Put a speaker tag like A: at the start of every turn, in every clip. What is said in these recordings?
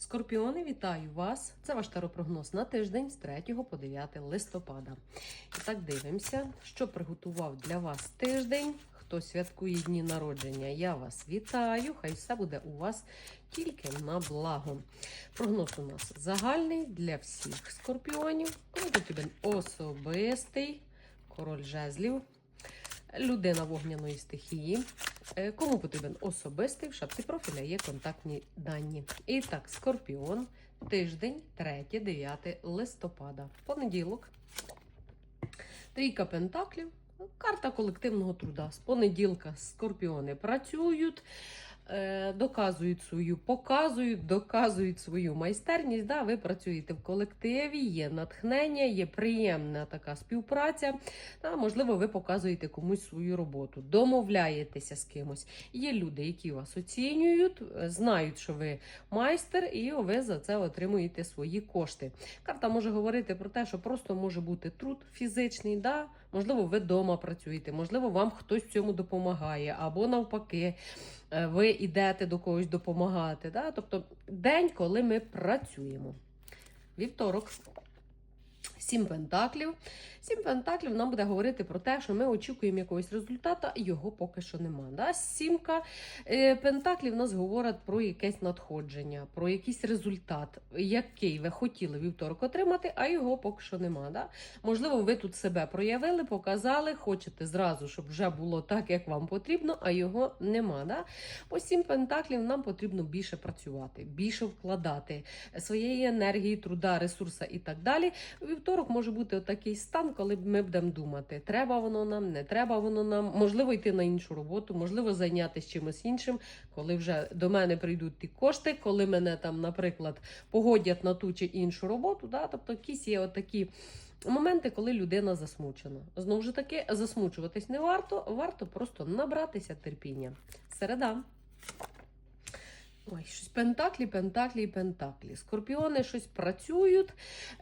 A: Скорпіони, вітаю вас! Це ваш таропрогноз на тиждень з 3 по 9 листопада. І так дивимося, що приготував для вас тиждень. Хто святкує дні народження, я вас вітаю. Хай все буде у вас тільки на благо. Прогноз у нас загальний для всіх скорпіонів. Кому потрібен особистий король жезлів, людина вогняної стихії. Е, Кому потрібен особистий в шапці профіля є контактні дані. І так, Скорпіон, тиждень, 3-9 листопада. Понеділок. Трійка пентаклів. Карта колективного труда. З понеділка скорпіони працюють, доказують свою, показують, доказують свою майстерність. Да? Ви працюєте в колективі, є натхнення, є приємна така співпраця. Да? Можливо, ви показуєте комусь свою роботу, домовляєтеся з кимось. Є люди, які вас оцінюють, е, знають, що ви майстер, і ви за це отримуєте свої кошти. Карта може говорити про те, що просто може бути труд фізичний. Да? Можливо, ви вдома працюєте, можливо, вам хтось цьому допомагає, або навпаки, е, ви йдете до когось допомагати. Да? Тобто день, коли ми працюємо. Вівторок. Сім пентаклів. Сім пентаклів нам буде говорити про те, що ми очікуємо якогось результату, і його поки що нема. Да? Сімка е, пентаклів нас говорить про якесь надходження, про якийсь результат, який ви хотіли вівторок отримати, а його поки що нема. Да? Можливо, ви тут себе проявили, показали, хочете зразу, щоб вже було так, як вам потрібно, а його нема. Да? По сім пентаклів нам потрібно більше працювати, більше вкладати своєї енергії, труда, ресурсу і так далі. Вівторок може бути такий стан, коли ми будемо думати, треба воно нам, не треба воно нам, можливо, йти на іншу роботу, можливо, зайнятися чимось іншим, коли вже до мене прийдуть ті кошти, коли мене там, наприклад, погодять на ту чи іншу роботу. Да? Тобто, якісь є отакі. Моменти, коли людина засмучена. Знову ж таки, засмучуватись не варто, варто просто набратися терпіння. Середа. Ой, щось пентаклі, пентаклі пентаклі. Скорпіони щось працюють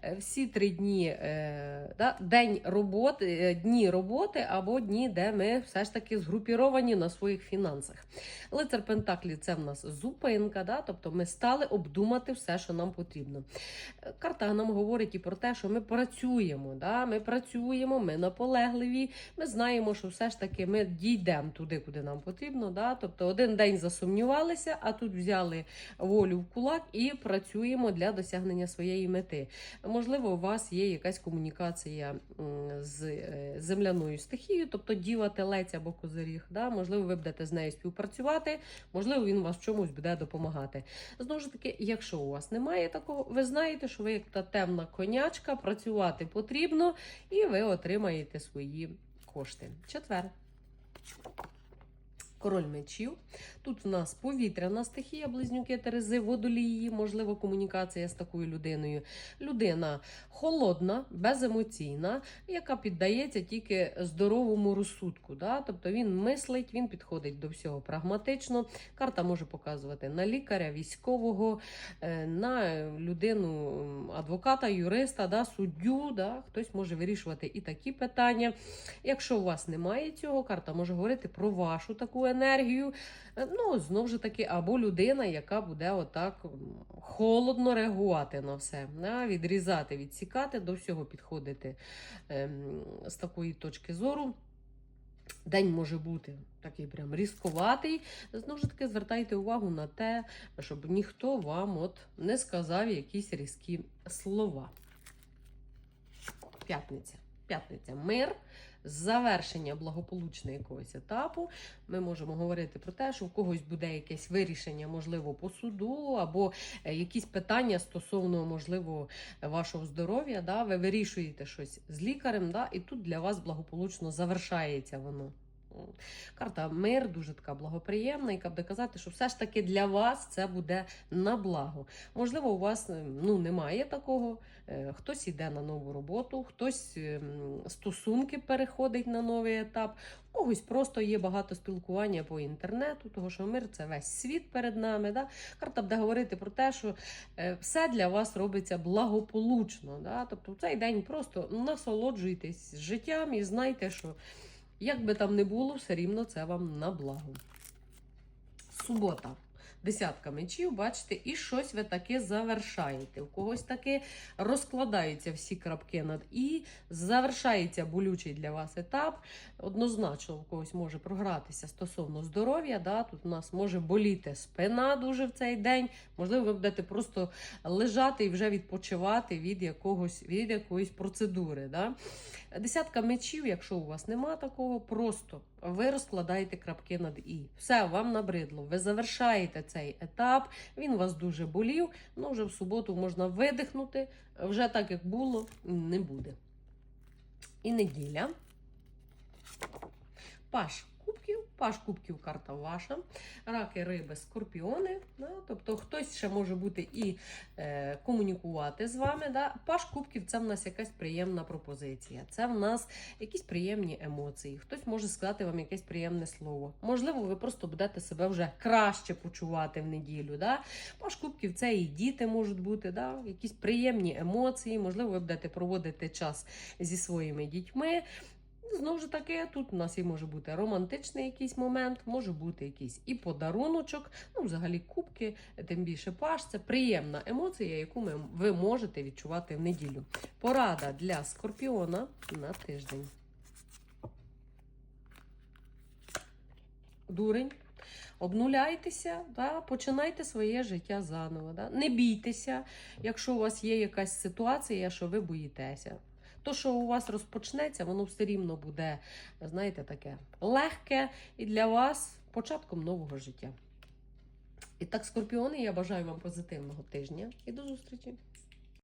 A: е, всі три дні, е, да, день роботи, е, дні роботи або дні, де ми все ж таки згрупіровані на своїх фінансах. Лицар Пентаклі це в нас зупинка, да, тобто ми стали обдумати все, що нам потрібно. Е, Карта нам говорить і про те, що ми працюємо. Да, ми працюємо, ми наполегливі, ми знаємо, що все ж таки ми дійдемо туди, куди нам потрібно. Да, тобто один день засумнівалися, а тут взяли волю в кулак і працюємо для досягнення своєї мети. Можливо, у вас є якась комунікація з е, земляною стихією, тобто діва, телець або козиріг. Да? Можливо, ви будете з нею співпрацювати, можливо, він вас в чомусь буде допомагати. Знову ж таки, якщо у вас немає такого, ви знаєте, що ви як та темна конячка, працювати потрібно, і ви отримаєте свої кошти. Четвер. Король мечів. Тут в нас повітряна стихія, близнюки Терези, водолії, можливо, комунікація з такою людиною. Людина холодна, беземоційна, яка піддається тільки здоровому розсудку. Да? Тобто він мислить, він підходить до всього прагматично. Карта може показувати на лікаря, військового, е, на людину, адвоката, юриста, да? суддю. Да? Хтось може вирішувати і такі питання. Якщо у вас немає цього, карта може говорити про вашу таку енергію. Е, Ну, знову ж таки, або людина, яка буде отак холодно реагувати на все, да? відрізати, відсікати, до всього підходити ем, з такої точки зору. День може бути такий прям різковатий. Знову ж таки, звертайте увагу на те, щоб ніхто вам от не сказав якісь різкі слова. П'ятниця. П'ятниця. Мир, завершення благополучного якогось етапу. Ми можемо говорити про те, що у когось буде якесь вирішення, можливо, по суду, або е, якісь питання стосовно, можливо, вашого здоров'я. Да? Ви вирішуєте щось з лікарем, да? і тут для вас благополучно завершається воно. Карта мир дуже така благоприємна, яка буде казати, що все ж таки для вас це буде на благо. Можливо, у вас е, ну, немає такого. Е, Хтось йде на нову роботу, хтось ем, стосунки переходить на новий етап, у когось просто є багато спілкування по інтернету, того що мир це весь світ перед нами. Да? Карта буде говорити про те, що е, все для вас робиться благополучно. Да? Тобто в цей день просто насолоджуйтесь життям і знайте, що. Як би там не було, все рівно це вам на благо. Субота. Десятка мечів, бачите, і щось ви таке завершаєте. У когось таки розкладаються всі крапки над і, завершається болючий для вас етап. Однозначно, у когось може програтися стосовно здоров'я. Да? Тут у нас може боліти спина дуже в цей день. Можливо, ви будете просто лежати і вже відпочивати від якогось від якоїсь процедури. Да? Десятка мечів, якщо у вас нема такого, просто ви розкладаєте крапки над і. Все, вам набридло. Ви завершаєте цей етап. Він вас дуже болів. Ну вже в суботу можна видихнути. Вже так як було, не буде. І неділя. Паш паш кубків карта ваша, раки, риби, скорпіони. Да? Тобто хтось ще може бути і е, комунікувати з вами. Да? Паш кубків це в нас якась приємна пропозиція. Це в нас якісь приємні емоції. Хтось може сказати вам якесь приємне слово. Можливо, ви просто будете себе вже краще почувати в неділю. Да? Паш кубків це і діти можуть бути, да? якісь приємні емоції. Можливо, ви будете проводити час зі своїми дітьми. Знову ж таки, тут у нас і може бути романтичний якийсь момент, може бути якийсь і подаруночок. Ну, взагалі, кубки, тим більше паш. Це приємна емоція, яку ви можете відчувати в неділю. Порада для скорпіона на тиждень. Дурень. Обнуляйтеся, да, починайте своє життя заново. Да. Не бійтеся, якщо у вас є якась ситуація, що ви боїтеся. То, що у вас розпочнеться, воно все рівно буде, знаєте, таке легке і для вас початком нового життя. І так, скорпіони, я бажаю вам позитивного тижня і до зустрічі!